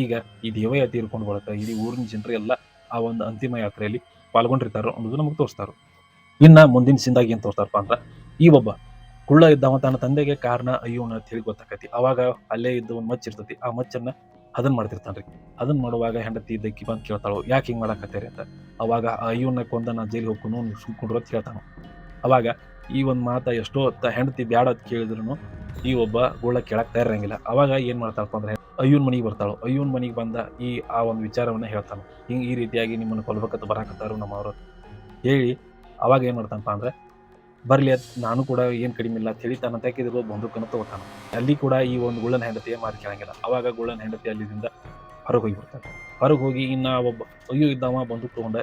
ಈಗ ಈ ದೇವಯ್ಯ ತೀರ್ಕೊಂಡು ಬಳಕ ಇಡೀ ಊರಿನ ಜನರು ಎಲ್ಲ ಆ ಒಂದು ಅಂತಿಮ ಯಾತ್ರೆಯಲ್ಲಿ ಪಾಲ್ಗೊಂಡಿರ್ತಾರೋ ಅನ್ನೋದು ನಮಗೆ ತೋರಿಸ್ತಾರೋ. ಇನ್ನ ಮುಂದಿನ ಸಿಂದಾಗಿ ಏನ್ ತೋರಿಸ್ತಾರಪ್ಪ ಅಂದ್ರ, ಈ ಒಬ್ಬ ಕುಳ್ಳ ಇದ್ದವ ತನ್ನ ತಂದೆಗೆ ಕಾರಣ ಅಯ್ಯೋನ ಅಂತ ಹೇಳಿ ಗೊತ್ತಾಕತಿ. ಅವಾಗ ಅಲ್ಲೇ ಇದ್ದ ಒಂದು ಮಚ್ಚ ಇರ್ತತಿ. ಆ ಮಚ್ಚನ್ನ ಅದನ್ ಮಾಡ್ತಿರ್ತಾನ್ರಿ. ಅದನ್ನ ಮಾಡುವಾಗ ಹೆಂಡತಿ ಇದ್ದಕ್ಕಿ ಬಂದು ಕೇಳ್ತಾಳು, ಯಾಕೆ ಹಿಂಗ್ ಮಾಡಾಕತ್ತೀರಿ ಅಂತ. ಅವಾಗ ಅಯ್ಯೋನ ಕೊಂದ ನಾ ಜೈಲಿಗೆ ಹೋಗ್ಕೊಂಡು ನೀವು ಸುಮ್ಕೊಂಡ್ರು ಅಂತ ಹೇಳ್ತಾನು ಅವಾಗ ಈ ಒಂದು ಮಾತ ಎಷ್ಟೋ ಹೊತ್ತ ಹೆಂಡತಿ ಬ್ಯಾಡ ಅಂತ ಕೇಳಿದ್ರು ಈ ಒಬ್ಬ ಗುಳ್ಳ ಕೇಳಕ್ ತಯಾರಂಗಿಲ್ಲ ಅವಾಗ ಏನು ಮಾಡ್ತಾಳಪ್ಪ ಅಂದ್ರೆ ಅಯ್ಯೂನ್ ಮನಿಗೆ ಬರ್ತಾಳು, ಅಯ್ಯೂನ್ ಮನೆಗೆ ಬಂದ ಈ ಆ ಒಂದು ವಿಚಾರವನ್ನ ಹೇಳ್ತಾನೆ. ಹಿಂಗೆ ಈ ರೀತಿಯಾಗಿ ನಿಮ್ಮನ್ನ ಕೊಲ್ಬೇಕಂತ ಬರಾಕತ್ತಾರು ನಮ್ಮವರು ಹೇಳಿ ಅವಾಗ ಏನು ಮಾಡ್ತಾನಪ್ಪ ಅಂದ್ರೆ ಬರ್ಲಿ ಅದ್ ನಾನು ಕೂಡ ಏನ್ ಕಡಿಮೆ ಇಲ್ಲ ಅಂತ ಹೇಳಿ ತನ್ನ ತೆಗೆದಿರೋ ಬಂದೂಕನ್ನು ತಗೋತಾನ. ಅಲ್ಲಿ ಕೂಡ ಈ ಒಂದು ಗುಳ್ಳನ ಹೆಂಡತಿ ಮಾತು ಕೇಳಂಗಿಲ್ಲ. ಅವಾಗ ಗುಳ್ಳನ ಹೆಂಡತಿ ಅಲ್ಲಿಂದ ಹೊರಗೆ ಹೋಗಿ ಬರ್ತಾನೆ ಹೊರಗೆ ಹೋಗಿ ಇನ್ನ ಒಬ್ಬ ಅಯ್ಯೋ ಇದ್ದಾವ ಬಂದೂಕ್ ತಗೊಂಡ.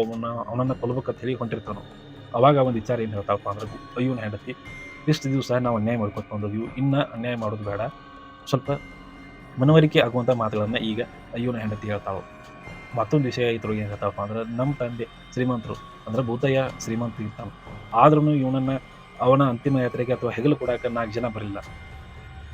ಒಬ್ಬನ ಅವನನ್ನ ಕೊಲ್ಬೇಕಂತ ಹೇಳಿ ಹೊಂಟಿರ್ತಾನ ಅವಾಗ ಒಂದು ವಿಚಾರ ಏನು ಹೇಳ್ತಾವಪ್ಪ ಅಂದ್ರೆ, ಅಯ್ಯೋನ ಹೆಂಡತಿ, ಇಷ್ಟು ದಿವಸ ನಾವು ಅನ್ಯಾಯ ಮಾಡ್ಕೊತ ಬಂದದ್ವಿ, ಇನ್ನ ಅನ್ಯಾಯ ಮಾಡೋದು ಬೇಡ. ಸ್ವಲ್ಪ ಮನವರಿಕೆ ಆಗುವಂತ ಮಾತುಗಳನ್ನ ಈಗ ಅಯ್ಯೋನ ಹೆಂಡತಿ ಹೇಳ್ತಾಳು. ಮತ್ತೊಂದು ವಿಷಯ ಇದ್ರೊಳಗೆ ಏನು ಹೇಳ್ತಾವಪ್ಪ ಅಂದ್ರೆ ನಮ್ಮ ತಂದೆ ಶ್ರೀಮಂತರು ಅಂದ್ರೆ ಭೂತಯ್ಯ ಶ್ರೀಮಂತ ಇರ್ತಾನ. ಆದ್ರೂ ಇವನನ್ನ ಅವನ ಅಂತಿಮ ಯಾತ್ರೆಗೆ ಅಥವಾ ಹೆಗಲು ಕೊಡಕ್ಕೆ ನಾಲ್ಕು ಜನ ಬರಲಿಲ್ಲ.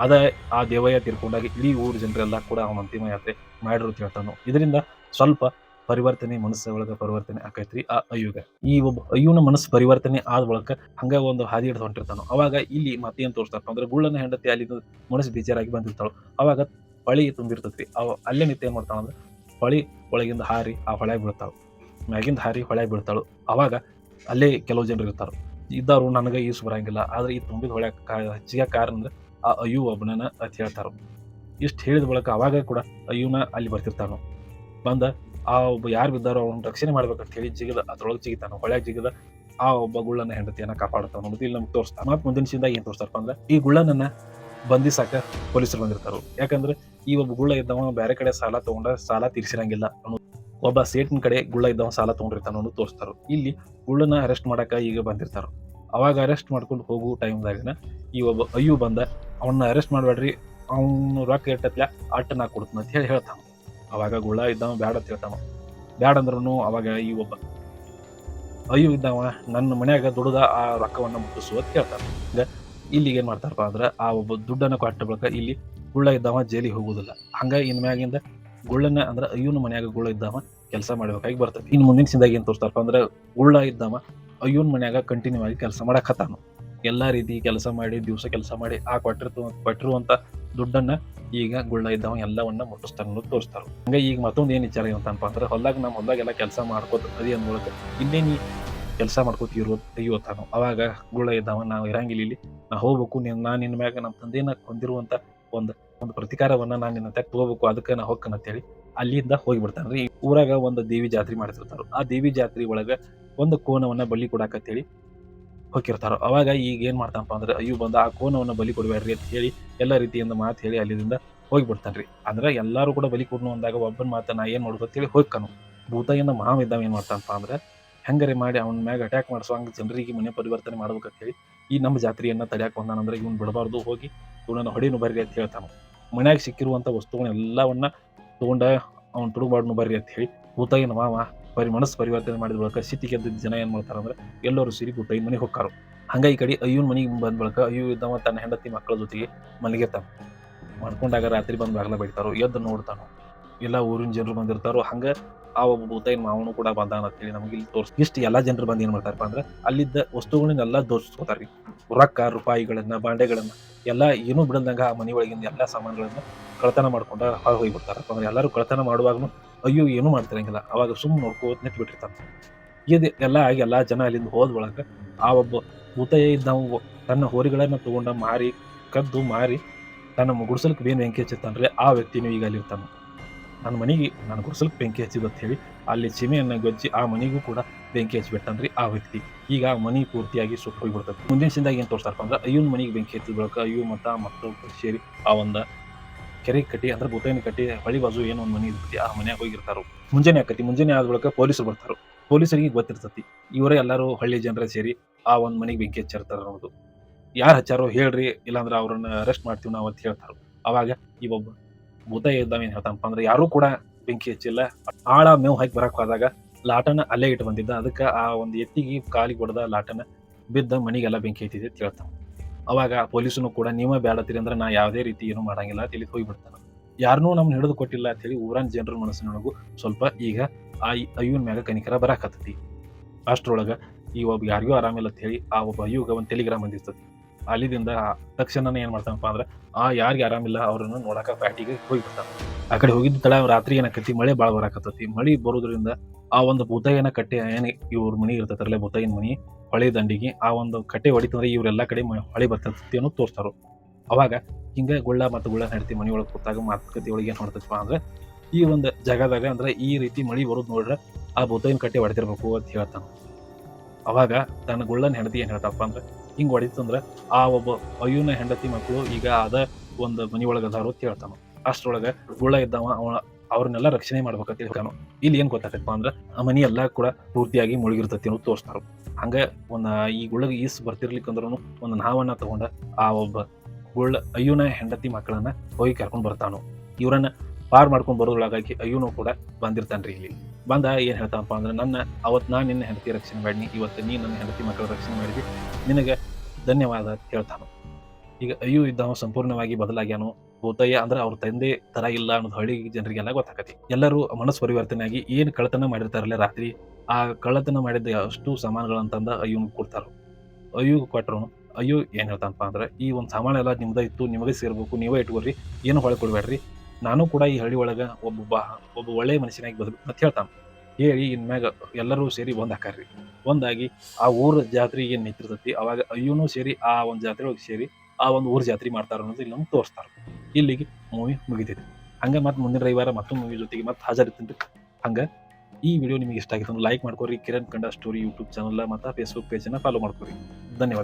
ಅದ ಆ ದೇವಯ್ಯ ತೀರ್ಕೊಂಡಾಗ ಇಡೀ ಊರು ಜನರೆಲ್ಲ ಕೂಡ ಅವನ ಅಂತಿಮ ಯಾತ್ರೆ ಮಾಡಿರು ಹೇಳ್ತಾನು. ಇದರಿಂದ ಸ್ವಲ್ಪ ಪರಿವರ್ತನೆ ಮನಸ್ಸ ಒಳಗ ಪರಿವರ್ತನೆ ಆಕೈತ್ರಿ ಆ ಅಯ್ಯುಗ. ಈ ಒಬ್ಬ ಅಯ್ಯುನ ಮನಸ್ಸು ಪರಿವರ್ತನೆ ಆದ ಬಳಿಕ ಹಂಗ ಒಂದು ಹಾದಿ ಹಿಡಿದು ಹೊಂಟಿರ್ತಾನೋ. ಅವಾಗ ಇಲ್ಲಿ ಮತ್ತೇನು ತೋರಿಸ್ತಾರಪ್ಪ ಅಂದ್ರೆ ಗುಳ್ಳನ ಹೆಂಡತಿ ಅಲ್ಲಿ ಮನಸ್ಸು ಬೇಜಾರಾಗಿ ಬಂದಿರ್ತಾಳು. ಅವಾಗ ಹೊಳಿ ತುಂಬಿರ್ತೈತಿ ಅವ ಅಲ್ಲೇ ನಿತ್ಯ ಏನ್ ಮಾಡ್ತಾಳ ಅಂದ್ರೆ ಹೊಳಿ ಒಳಗಿಂದ ಹಾರಿ ಆ ಹೊಳೆ ಬೀಳ್ತಾಳು. ಮ್ಯಾಗಿಂದ ಹಾರಿ ಹೊಳೆ ಬೀಳ್ತಾಳು. ಅವಾಗ ಅಲ್ಲೇ ಕೆಲವು ಜನರು ಇರ್ತಾರೆ. ಇದ್ದವ್ರು ನನಗೆ ಈಸು ಬರಂಗಿಲ್ಲ. ಆದರೆ ಈ ತುಂಬಿದ ಹೊಳೆ ಹೆಚ್ಚಿಗೆ ಕಾರಣ ಅಂದ್ರೆ ಆ ಅಯ್ಯು ಒಬ್ಬನನ್ನ ಅಂತ ಹೇಳ್ತಾರೆ. ಇಷ್ಟು ಹೇಳಿದ ಬಳಿಕ ಅವಾಗ ಕೂಡ ಅಯ್ಯುನ ಅಲ್ಲಿ ಬರ್ತಿರ್ತಾನು. ಬಂದ ಆ ಒಬ್ಬ ಯಾರು ಬಿದ್ದಾರೋ ಅವ್ನ ರಕ್ಷಣೆ ಮಾಡ್ಬೇಕಂತ ಹೇಳಿ ಜಿಗದ, ಅದ್ರೊಳಗೆ ಜಿಗಿತಾನ, ಹೊಳ್ಯಾಗ ಜಿಗದ, ಆ ಒಬ್ಬ ಗುಳ್ಳನ ಹೆಂಡತಿಯನ್ನ ಕಾಪಾಡ್ತಾನ ಅನ್ನೋದು ಇಲ್ಲಿ ನಮ್ಗೆ ತೋರಿಸ್ತಾನ ಮತ್ತು ಮುಂದಿನ ಸಿಂದ ಏನು ತೋರಿಸ್ತಾರಪ್ಪ ಅಂದ್ರೆ ಈ ಗುಳ್ಳನನ್ನ ಬಂಧಿಸಾಕ ಪೊಲೀಸರು ಬಂದಿರ್ತಾರೆ. ಯಾಕಂದ್ರೆ ಈ ಒಬ್ಬ ಗುಳ್ಳ ಇದ್ದವ ಬೇರೆ ಕಡೆ ಸಾಲ ತಗೊಂಡ ಸಾಲ ತೀರಿಸಿರಂಗಿಲ್ಲ ಅನ್ನೋ ಒಬ್ಬ ಸೇಟಿನ ಕಡೆ ಗುಳ್ಳ ಇದ್ದವ ಸಾಲ ತೊಗೊಂಡಿರ್ತಾನ ಅನ್ನೋದು ತೋರಿಸ್ತಾರೆ. ಇಲ್ಲಿ ಗುಳ್ಳನ ಅರೆಸ್ಟ್ ಮಾಡಕ್ಕೆ ಈಗ ಬಂದಿರ್ತಾರೆ. ಅವಾಗ ಅರೆಸ್ಟ್ ಮಾಡ್ಕೊಂಡು ಹೋಗೋ ಟೈಮ್ದಾಗಿನ ಈ ಒಬ್ಬ ಅಯ್ಯು ಬಂದ, ಅವನ್ನ ಅರೆಸ್ಟ್ ಮಾಡಬೇಡ್ರಿ, ಅವನು ರೊಕ್ಕ ಇಟ್ಟತ್ಲ ಅಟ್ಟ ನಾ ಕೊಡ್ತಾನ ಅಂತ ಹೇಳಿ ಹೇಳ್ತಾನ. ಅವಾಗ ಗುಳ್ಳ ಇದ್ದವ, ಬ್ಯಾಡ ಅಂತ ಹೇಳ್ತಾನ. ಬ್ಯಾಡ ಅಂದ್ರೂ ಅವಾಗ ಈ ಒಬ್ಬ ಅಯ್ಯು ಇದ್ದವ, ನನ್ನ ಮನ್ಯಾಗ ದುಡ್ದ ಆ ರೊಕ್ಕವನ್ನು ಮುಟ್ಟಿಸು ಅಂತ ಹೇಳ್ತಾನ. ಈಗ ಇಲ್ಲಿಗೆ ಏನು ಮಾಡ್ತಾರಪ್ಪ ಅಂದ್ರೆ, ಆ ಒಬ್ಬ ದುಡ್ಡನ್ನು ಕೊಟ್ಟ ಬಳಿಕ ಇಲ್ಲಿ ಗುಳ್ಳ ಇದ್ದವ ಜೈಲಿಗೆ ಹೋಗುದಿಲ್ಲ. ಹಂಗ ಇನ್ ಗುಳ್ಳನ ಅಂದ್ರೆ ಅಯ್ಯೋನ ಮನ್ಯಾಗ ಗುಳ್ಳ ಇದ್ದಾವ, ಕೆಲಸ ಮಾಡ್ಬೇಕಾಗಿ ಬರ್ತದೆ ಇನ್ನು ಮುಂದಿನ ಸಿಂದಾಗಿ ಏನ್ ತೋರ್ತಾರಪ್ಪ ಅಂದ್ರೆ ಗುಳ್ಳ ಇದ್ದಾವ, ಅಯ್ಯೋನ ಮನ್ಯಾಗ ಕಂಟಿನ್ಯೂ ಆಗಿ ಕೆಲಸ ಮಾಡಕತ್ತಾನು. ಎಲ್ಲಾ ರೀತಿ ಕೆಲಸ ಮಾಡಿ, ದಿವಸ ಕೆಲಸ ಮಾಡಿ, ಆ ಕೊಟ್ಟಿರ್ತು, ಕೊಟ್ಟಿರುವಂತ ದುಡ್ಡನ್ನ ಈಗ ಗುಳ್ಳ ಇದ್ದಾವ, ಎಲ್ಲವನ್ನ ಮುಟ್ಟಿಸ್ತಾನ ಅನ್ನೋದು ತೋರಿಸ್ತಾರ. ಹಂಗ ಈಗ ಮತ್ತೊಂದು ಏನ್ ವಿಚಾರ ಏನಂತಪ್ಪ ಅಂದ್ರೆ ಹೊಲ್ದಾಗ ನಮ್ಮ ಹೊಲ್ದಾಗೆಲ್ಲ ಕೆಲಸ ಮಾಡ್ಕೋತ ಅದಿ ಮೂಲಕ ಇನ್ನೇನು ಕೆಲಸ ಮಾಡ್ಕೋತ ಇರೋ ತಾನು ಅವಾಗ ಗುಳ್ಳ ಇದ್ದಾವ, ನಾವು ಇರಂಗಿಲ್ಲ ಇಲ್ಲಿ, ನಾ ಹೋಗ್ಬೇಕು, ನೀನ್, ನಾ ಮ್ಯಾಗ ನಮ್ಮ ತಂದೆನ ಹೊಂದಿರುವಂತ ಒಂದು ಒಂದು ಪ್ರತಿಕಾರವನ್ನ ನಾನು ನಿನ್ನ ತೆಕ್ ತಗೋಬೇಕು, ಅದಕ್ಕೆ ನಾ ಅಂತ ಅಂತೇಳಿ ಅಲ್ಲಿಂದ ಹೋಗಿಬಿಡ್ತಾನೆ ರೀ ಊರಾಗ ಒಂದು ದೇವಿ ಜಾತ್ರೆ ಮಾಡ್ತಿರ್ತಾರ. ಆ ದೇವಿ ಜಾತ್ರೆ ಒಳಗ ಒಂದು ಕೋನವನ್ನ ಬಲಿ ಕೊಡಾಕಂತೇಳಿ ಹೋಗಿರ್ತಾರ. ಅವಾಗ ಈಗ ಏನ್ ಮಾಡ್ತಾನಪ್ಪ ಅಂದ್ರೆ, ಅಯ್ಯೋ ಬಂದ ಆ ಕೋನವನ್ನ ಬಲಿ ಕೊಡಬೇಡ್ರಿ ಅಂತ ಹೇಳಿ ಎಲ್ಲ ರೀತಿಯಿಂದ ಮಾತು ಹೇಳಿ ಅಲ್ಲಿಂದ ಹೋಗಿಬಿಡ್ತಾನ್ರಿ. ಅಂದ್ರೆ ಎಲ್ಲಾರು ಕೂಡ ಬಲಿ ಕೊಡ್ನು ಅಂದಾಗ ಒಬ್ಬನ ಮಾತ ನಾ ಏನ್ ಮಾಡೋದು ಅಂತೇಳಿ ಹೋಗ್ಕನು ಭೂತಾಯಿನ ಮಹಾವಿದ್ದಾವ ಏನ್ ಮಾಡ್ತಾನಪ್ಪ ಅಂದ್ರೆ, ಹೆಂಗರೆ ಮಾಡಿ ಅವನ ಮ್ಯಾಗ ಅಟ್ಯಾಕ್ ಮಾಡ್ಸೋ ಹಂಗ ಜನರಿಗೆ ಮನೆ ಪರಿವರ್ತನೆ ಮಾಡ್ಬೇಕಂತೇಳಿ ಈ ನಮ್ಮ ಜಾತ್ರೆಯನ್ನ ತಡ್ಯಾಕ್ ಬಂದಾನಂದ್ರೆ ಇವ್ನು ಬಿಡಬಾರ್ದು, ಹೋಗಿ ಇವನನ್ನ ಹೊಡಿನು ಬರ್ರಿ ಅಂತ ಹೇಳ್ತಾನ. ಮನ್ಯಾಗ ಸಿಕ್ಕಿರುವಂತ ವಸ್ತುಗಳನ್ನೆಲ್ಲವನ್ನ ತೊಗೊಂಡ ಅವ್ನ ತುಡುಗ್ಬಾಡ್ನು ಬರ್ರಿ ಅಂತ ಹೇಳಿ ಕೂತಾಗಿನ ಮಾವ ಬರಿ ಮನಸ್ಸು ಪರಿವರ್ತನೆ ಮಾಡಿದ ಬಳಿಕ ಸಿಟಿ ಗೆದ್ದಿದ್ದ ಜನ ಏನು ಮಾಡ್ತಾರೆ ಅಂದ್ರೆ ಎಲ್ಲರೂ ಸಿರಿ ಭೂತಾಯಿ ಮನೆಗೆ ಹೋಗ್ತಾರ ಹಂಗ ಈ ಕಡೆ ಅಯ್ಯನ ಮನೆಗೆ ಬಂದ ಬಳಿಕ ಅಯ್ಯೋ ಇದ್ದವ ತನ್ನ ಹೆಂಡತಿ ಮಕ್ಕಳ ಜೊತೆಗೆ ಮಲಗಿರ್ತಾನೆ. ಮಾಡ್ಕೊಂಡಾಗ ರಾತ್ರಿ ಬಂದು ಬಾಗ್ಲ ಬೈತಾರೋ ಎದ್ದು ನೋಡ್ತಾನೋ. ಎಲ್ಲ ಊರಿನ ಜನರು ಬಂದಿರ್ತಾರೋ. ಹಂಗ ಆ ಒಬ್ಬ ಭೂತಾಯಿನ ಮಾವನು ಕೂಡ ಬಂದಾನ ಅಂತೇಳಿ ನಮಗೆ ಇಲ್ಲಿ ತೋರ್ಸ್ ಇಷ್ಟು ಎಲ್ಲಾ ಜನರು ಬಂದು ಏನ್ ಮಾಡ್ತಾರಪ್ಪ ಅಂದ್ರೆ ಅಲ್ಲಿದ್ದ ವಸ್ತುಗಳನ್ನೆಲ್ಲ ದೋಚಿಸ್ಕೋತಾರ್ರಿ ರೊಕ್ಕ, ರೂಪಾಯಿಗಳನ್ನ, ಬಾಂಡೆಗಳನ್ನ, ಎಲ್ಲ ಏನೂ ಬಿಡಲ್ದಂಗ ಆ ಮನೆ ಒಳಗಿಂದ ಎಲ್ಲಾ ಸಾಮಾನುಗಳನ್ನ ಕಳತನ ಮಾಡ್ಕೊಂಡ ಹೊರ ಹೋಗ್ಬಿಡ್ತಾರಪ್ಪ ಅಂದ್ರೆ ಎಲ್ಲರೂ ಕಳ್ತನ ಮಾಡುವಾಗನು ಅಯ್ಯೋ ಏನು ಮಾಡ್ತಿರಂಗಿಲ್ಲ. ಅವಾಗ ಸುಮ್ಮನೆ ನೋಡ್ಕೋತ ನಿಂತು ಬಿಟ್ಟಿರ್ತಾನ ಇದು ಎಲ್ಲ ಆಗಿ ಎಲ್ಲಾ ಜನ ಅಲ್ಲಿಂದ ಹೋದ ಒಳಗೆ ಆ ಒಬ್ಬ ಭೂತ ನಾವು ತನ್ನ ಹೋರಿಗಳನ್ನ ತಗೊಂಡ ಮಾರಿ, ಕದ್ದು ಮಾರಿ, ತನ್ನ ಗುಡಿಸಲಕ್ಕೆ ಬೇನ್ ಬೆಂಕಿ ಹಚ್ಚಿರ್ತಾನ್ರಿ. ಆ ವ್ಯಕ್ತಿನೂ ಈಗ ಅಲ್ಲಿರ್ತಾನ. ನನ್ನ ಮನೆಗೆ ನನ್ನ ಸ್ವಲ್ಪ ಬೆಂಕಿ ಹಚ್ಚಿದ್ದು ಅಂತ ಹೇಳಿ ಅಲ್ಲಿ ಚಿಮೆಯನ್ನು ಗೊಜ್ಜಿ ಆ ಮನೆಗೂ ಕೂಡ ಬೆಂಕಿ ಹಚ್ಚಿಬಿಟ್ಟಾನ್ರಿ ಆ ವ್ಯಕ್ತಿ. ಈಗ ಆ ಮನೆ ಪೂರ್ತಿಯಾಗಿ ಸುಟ್ಟು ಹೋಗಿಬಿಡ್ತದೆ. ಮುಂದಿನ ಸಿಂದಾಗಿ ಏನು ತೋರಿಸ್ತಾರಪ್ಪ ಅಂದ್ರೆ ಅಯ್ಯನ ಮನೆಗೆ ಬೆಂಕಿ ಹಚ್ಚಿದ ಬಳಿಕ ಅಯ್ಯು ಮತ್ತ ಮಕ್ಕಳು ಸೇರಿ ಆ ಒಂದು ಕೆರೆ ಕಟ್ಟಿ ಅಂದ್ರೆ ಬುತ್ತೈನ ಕಟ್ಟಿ ಹಳಿ ಬಾಜು ಏನೋ ಒಂದು ಮನೆ ಇರ್ತೈತಿ ಆ ಮನೆಯಾಗ ಹೋಗಿರ್ತಾರೋ. ಮುಂಜಾನೆ ಆಕತಿ, ಮುಂಜಾನೆ ಆದ ಬಳಿಕ ಪೊಲೀಸರು ಬರ್ತಾರೋ. ಪೊಲೀಸರಿಗೆ ಗೊತ್ತಿರ್ತತಿ, ಇವರೇ ಎಲ್ಲರೂ ಹಳ್ಳಿ ಜನರ ಸೇರಿ ಆ ಒಂದು ಮನೆಗೆ ಬೆಂಕಿ ಹಚ್ಚಿರ್ತಾರ ಅನ್ನೋದು. ಯಾರು ಹಚ್ಚಾರೋ ಹೇಳ್ರಿ, ಇಲ್ಲಾಂದ್ರೆ ಅವ್ರನ್ನ ಅರೆಸ್ಟ್ ಮಾಡ್ತೀವಿ ನಾವು ಅಂತ ಹೇಳ್ತಾರೆ. ಅವಾಗ ಈ ಒಬ್ಬ ಭೂತ ಇದ್ದಾವೆ ಏನ್ ಹೇಳ್ತಾನಪ್ಪ ಅಂದ್ರೆ ಯಾರು ಕೂಡ ಬೆಂಕಿ ಹಚ್ಚಿಲ್ಲ. ಆಳ ಮೇವು ಹಾಕಿ ಬರಕ್ ಹೋದಾಗ ಲಾಟನ ಅಲ್ಲೇ ಇಟ್ಟು ಬಂದಿದ್ದ. ಅದಕ್ಕೆ ಆ ಒಂದು ಎತ್ತಿಗೆ ಕಾಲಿಗೆ ಹೊಡೆದ ಲಾಟನ ಬಿದ್ದ ಮನೆಗೆಲ್ಲ ಬೆಂಕಿ ಹತ್ತಿದೆ ಅಂತ ಅವಾಗ ಪೊಲೀಸನು ಕೂಡ, ನೀವೇ ಬೇಡತ್ತೀರಿ ಅಂದ್ರೆ ನಾ ಯಾವುದೇ ರೀತಿ ಏನು ಮಾಡಂಗಿಲ್ಲ ತಿಳಿ ಹೋಗ್ಬಿಡ್ತಾನ. ಯಾರನ್ನೂ ನಮ್ನ ಹಿಡಿದು ಕೊಟ್ಟಿಲ್ಲ ಅಂತ ಹೇಳಿ ಊರನ್ ಜನರ ಮನಸ್ಸಿನೊಳಗು ಸ್ವಲ್ಪ ಈಗ ಆ ಅಯ್ಯನ ಮ್ಯಾಗ ಕನಿಕರ ಬರಾಕತ್ತತಿ ಅಷ್ಟ್ರೊಳಗ ಈ ಒಬ್ಬ ಯಾರಿಗೂ ಆರಾಮಿಲ್ಲ ಅಂತ ಹೇಳಿ ಆ ಒಬ್ಬ ಅಯ್ಯುಗ ಒಂದು ಟೆಲಿಗ್ರಾಮ್ ಬಂದಿರ್ತತಿ ಅಲ್ಲಿದಿಂದ ತಕ್ಷಣನೇ ಏನು ಮಾಡ್ತಾನಪ್ಪ ಅಂದ್ರೆ, ಆ ಯಾರಿಗೆ ಆರಾಮಿಲ್ಲ, ಅವ್ರನ್ನ ನೋಡಾಕ ಪ್ಯಾಟಿಗೆ ಹೋಗ್ಬಿಡ್ತಾನ ಆ ಕಡೆ ಹೋಗಿದ್ದ ತಡ ರಾತ್ರಿ ಏನಾಕತಿ ಮಳೆ ಭಾಳ ಬರಾಕತ್ತತಿ. ಮಳಿ ಬರೋದ್ರಿಂದ ಆ ಒಂದು ಭೂತಾಯಿನ ಕಟ್ಟೆ, ಏನು ಇವ್ರ ಮನಿ ಇರ್ತೈತಾರಲ್ಲ ಭೂತಾಯಿನ ಮನಿ, ಹೊಳೆ ದಂಡಿಗೆ ಆ ಒಂದು ಕಟ್ಟೆ ಹೊಡಿತಂದ್ರೆ ಇವರೆಲ್ಲ ಕಡೆ ಹೊಳೆ ಬರ್ತೈತಿ ಅನ್ನೋ ತೋರ್ಸ್ತಾರ ಅವಾಗ ಹಿಂಗ ಗುಳ್ಳ ಮತ್ತು ಗುಳ್ಳ ನಡತಿ ಮನಿ ಒಳಗೆ ಕೂತಾಗ ಮಾತುಕತೆ ಒಳಗೆ ಏನು ಹೊಡ್ತಪ್ಪ ಅಂದ್ರೆ, ಈ ಒಂದು ಜಾಗದಾಗ ಅಂದ್ರೆ ಈ ರೀತಿ ಮಳಿ ಬರೋದು ನೋಡ್ರೆ ಆ ಭೂತಾಯಿನ ಕಟ್ಟೆ ಹೊಡೆತಿರ್ಬೇಕು ಅಂತ ಹೇಳ್ತಾನೆ. ಅವಾಗ ತನ್ನ ಗುಳ್ಳನ ಹೆಂಡತಿ ಏನು ಹೇಳ್ತಪ್ಪ ಅಂದ್ರೆ ಹಿಂಗ್ ಹೊಡಿತಂದ್ರ ಆ ಒಬ್ಬ ಅಯ್ಯನ ಹೆಂಡತಿ ಮಕ್ಕಳು ಈಗ ಅದ ಒಂದು ಮನಿ ಒಳಗ ಅದಾರು ಅಂತ ಹೇಳ್ತಾನ. ಅಷ್ಟ್ರೊಳಗ ಗುಳ್ಳ ಇದ್ದಾವ ಅವ ಅವ್ರನ್ನೆಲ್ಲ ರಕ್ಷಣೆ ಮಾಡ್ಬೇಕಂತ ಹೇಳ್ತಾನು. ಇಲ್ಲಿ ಏನ್ ಗೊತ್ತಾಗತ್ತಪ್ಪ ಅಂದ್ರೆ ಆ ಮನಿ ಎಲ್ಲಾ ಕೂಡ ಪೂರ್ತಿಯಾಗಿ ಮುಳುಗಿರ್ತತಿ ಅನ್ನೋದು ತೋರಿಸ್ತಾರ. ಹಂಗ ಒಂದ ಈ ಗುಳ್ಳಗ ಈಸ್ ಬರ್ತಿರ್ಲಿಕ್ಕಂದ್ರೂ ಒಂದು ನಾವನ್ನ ತಗೊಂಡ ಆ ಒಬ್ಬ ಗುಳ್ಳ ಅಯ್ಯನ ಹೆಂಡತಿ ಮಕ್ಕಳನ್ನ ಹೋಗಿ ಕರ್ಕೊಂಡ್ ಬರ್ತಾನು. ಇವ್ರನ್ನ ಪಾರ್ ಮಾಡ್ಕೊಂಡು ಬರೋದ್ರೊಳಗಾಗಿ ಅಯ್ಯೂನು ಕೂಡ ಬಂದಿರ್ತಾನ್ರಿ ಇಲ್ಲಿ. ಬಂದ ಏನು ಹೇಳ್ತಾನಪ್ಪ ಅಂದ್ರೆ, ನನ್ನ ಅವತ್ತು ನಾನು ನಿನ್ನ ಹೆಂಡತಿ ರಕ್ಷಣೆ ಮಾಡಿನಿ, ಇವತ್ತು ನೀ ನನ್ನ ಹೆಂಡತಿ ಮಕ್ಕಳ ರಕ್ಷಣೆ ಮಾಡಿದಿ, ನಿನಗೆ ಧನ್ಯವಾದ ಹೇಳ್ತಾನು. ಈಗ ಅಯ್ಯು ಇದ್ದವ ಸಂಪೂರ್ಣವಾಗಿ ಬದಲಾಗ್ಯಾನು ಭೂತಯ್ಯ ಅಂದ್ರೆ ಅವ್ರ ತಂದೆ ತರ ಇಲ್ಲ ಅನ್ನೋದು ಹಳ್ಳಿ ಜನರಿಗೆಲ್ಲ ಗೊತ್ತಾಗತಿ ಎಲ್ಲರೂ ಮನಸ್ಸು ಪರಿವರ್ತನೆ ಆಗಿ ಏನು ಕಳ್ಳತನ ಮಾಡಿರ್ತಾರಲ್ಲ ರಾತ್ರಿ, ಆ ಕಳ್ಳತನ ಮಾಡಿದ ಅಷ್ಟು ಸಾಮಾನುಗಳಂತಂದ ಅಯ್ಯನ್ ಕೊಡ್ತಾರ. ಅಯ್ಯು ಕೊಟ್ರು, ಅಯ್ಯೋ ಏನ್ ಹೇಳ್ತಾನಪ್ಪ ಅಂದ್ರೆ, ಈ ಒಂದು ಸಾಮಾನೆಲ್ಲ ನಿಮ್ದ ಇತ್ತು, ನಿಮಗೆ ಸೇರ್ಬೇಕು, ನೀವೇ ಇಟ್ಕೊಳ್ರಿ, ಏನು ಹೊಳೆ ಕೊಡ್ಬೇಡ್ರಿ ನಾನು ಕೂಡ ಈ ಹಳ್ಳಿ ಒಳಗೆ ಒಬ್ಬ ಒಬ್ಬ ಒಳ್ಳೆಯ ಮನುಷ್ಯನಾಗಿ ಬದುಕು ಅಂತ ಹೇಳ್ತಾನೆ, ಹೇಳಿ ಇನ್ಮ್ಯಾಗ ಎಲ್ಲರೂ ಸೇರಿ ಒಂದು ಹಾಕಾರ್ರಿ ಒಂದಾಗಿ ಆ ಊರ ಜಾತ್ರೆ ಏನ್ ನಿಂತಿರ್ತೈತಿ, ಅವಾಗ ಅಯ್ಯೂನು ಸೇರಿ ಆ ಒಂದು ಜಾತ್ರೆ ಒಳಗೆ ಸೇರಿ ಆ ಒಂದು ಊರ ಜಾತ್ರೆ ಮಾಡ್ತಾರ ಅನ್ನೋದು ಇಲ್ಲಿ ನಮ್ಗೆ ತೋರಿಸ್ತಾರ. ಇಲ್ಲಿಗೆ ಮೂವಿ ಮುಗಿತೈತಿ. ಹಂಗೆ ಮತ್ತೆ ಮುಂದಿನ ರವಿವಾರ ಮತ್ತೊಂದು ಮೂವಿ ಜೊತೆಗೆ ಮತ್ತೆ ಹಾಜರಿರ್ತೀನಿ ಹಂಗೆ ಈ ವಿಡಿಯೋ ನಿಮಗೆ ಇಷ್ಟ ಆಗಿತ್ತು ಲೈಕ್ ಮಾಡ್ಕೊರಿ. ಕಿರಣ್ ಕಂಡ ಸ್ಟೋರಿ ಯೂಟ್ಯೂಬ್ ಚಾನಲ್ ಮತ್ತು ಫೇಸ್ಬುಕ್ ಪೇಜನ್ನು ಫಾಲೋ ಮಾಡ್ಕೊರಿ. ಧನ್ಯವಾದ.